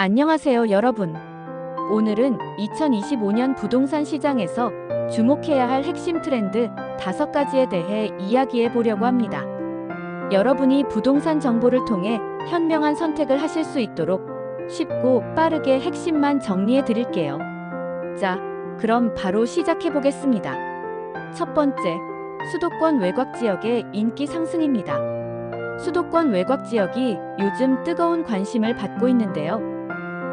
안녕하세요, 여러분. 오늘은 2025년 부동산 시장에서 주목해야 할 핵심 트렌드 5가지에 대해 이야기해 보려고 합니다. 여러분이 부동산 정보를 통해 현명한 선택을 하실 수 있도록 쉽고 빠르게 핵심만 정리해 드릴게요. 자, 그럼 바로 시작해 보겠습니다. 첫 번째, 수도권 외곽 지역의 인기 상승입니다. 수도권 외곽 지역이 요즘 뜨거운 관심을 받고 있는데요.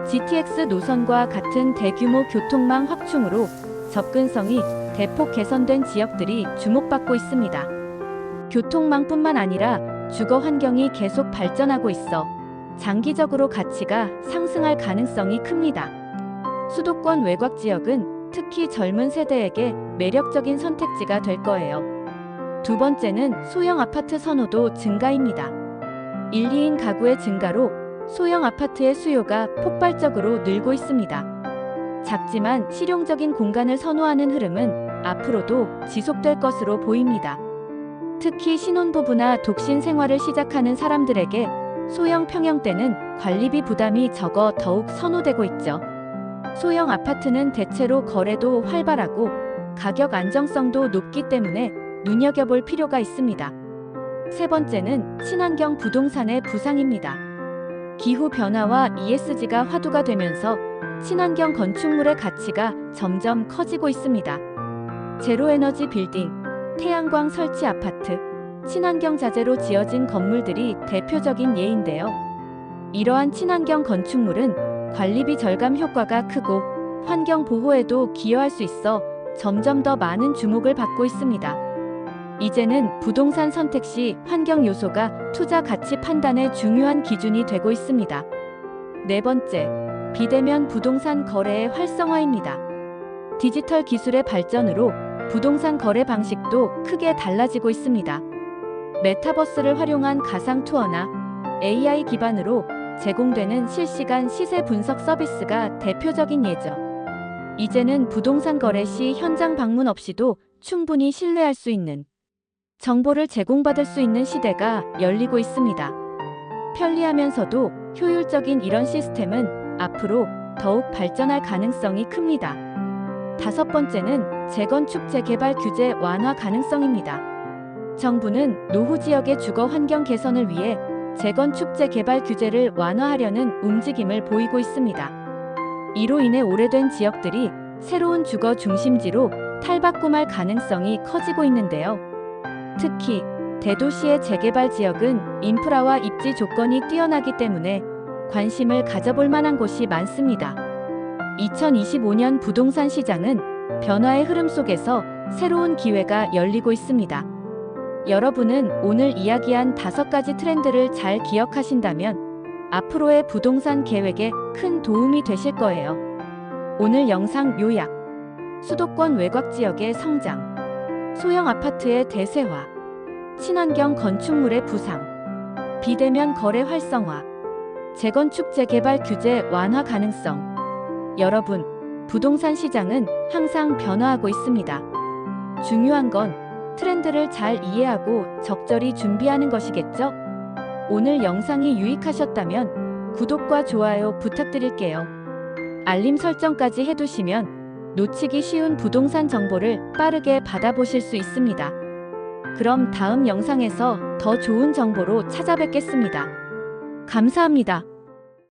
GTX 노선과 같은 대규모 교통망 확충으로 접근성이 대폭 개선된 지역들이 주목받고 있습니다. 교통망뿐만 아니라 주거 환경이 계속 발전하고 있어 장기적으로 가치가 상승할 가능성이 큽니다. 수도권 외곽 지역은 특히 젊은 세대에게 매력적인 선택지가 될 거예요. 두 번째는 소형 아파트 선호도 증가입니다. 1, 2인 가구의 증가로 소형 아파트의 수요가 폭발적으로 늘고 있습니다. 작지만 실용적인 공간을 선호하는 흐름은 앞으로도 지속될 것으로 보입니다. 특히 신혼부부나 독신 생활을 시작하는 사람들에게 소형 평형대는 관리비 부담이 적어 더욱 선호되고 있죠. 소형 아파트는 대체로 거래도 활발하고 가격 안정성도 높기 때문에 눈여겨볼 필요가 있습니다. 세 번째는 친환경 부동산의 부상입니다. 기후 변화와 ESG가 화두가 되면서 친환경 건축물의 가치가 점점 커지고 있습니다. 제로 에너지 빌딩, 태양광 설치 아파트, 친환경 자재로 지어진 건물들이 대표적인 예인데요. 이러한 친환경 건축물은 관리비 절감 효과가 크고 환경 보호에도 기여할 수 있어 점점 더 많은 주목을 받고 있습니다. 이제는 부동산 선택 시 환경 요소가 투자 가치 판단의 중요한 기준이 되고 있습니다. 네 번째, 비대면 부동산 거래의 활성화입니다. 디지털 기술의 발전으로 부동산 거래 방식도 크게 달라지고 있습니다. 메타버스를 활용한 가상 투어나 AI 기반으로 제공되는 실시간 시세 분석 서비스가 대표적인 예죠. 이제는 부동산 거래 시 현장 방문 없이도 충분히 신뢰할 수 있는 정보를 제공받을 수 있는 시대가 열리고 있습니다. 편리하면서도 효율적인 이런 시스템은 앞으로 더욱 발전할 가능성이 큽니다. 다섯 번째는 재건축 재개발 규제 완화 가능성입니다. 정부는 노후 지역의 주거 환경 개선을 위해 재건축 재개발 규제를 완화하려는 움직임을 보이고 있습니다. 이로 인해 오래된 지역들이 새로운 주거 중심지로 탈바꿈할 가능성이 커지고 있는데요. 특히 대도시의 재개발 지역은 인프라와 입지 조건이 뛰어나기 때문에 관심을 가져볼 만한 곳이 많습니다. 2025년 부동산 시장은 변화의 흐름 속에서 새로운 기회가 열리고 있습니다. 여러분은 오늘 이야기한 다섯 가지 트렌드를 잘 기억하신다면 앞으로의 부동산 계획에 큰 도움이 되실 거예요. 오늘 영상 요약. 수도권 외곽 지역의 성장. 소형 아파트의 대세화. 친환경 건축물의 부상. 비대면 거래 활성화. 재건축 재개발 규제 완화 가능성. 여러분, 부동산 시장은 항상 변화하고 있습니다. 중요한 건 트렌드를 잘 이해하고 적절히 준비하는 것이겠죠? 오늘 영상이 유익하셨다면 구독과 좋아요 부탁드릴게요. 알림 설정까지 해두시면 놓치기 쉬운 부동산 정보를 빠르게 받아보실 수 있습니다. 그럼 다음 영상에서 더 좋은 정보로 찾아뵙겠습니다. 감사합니다.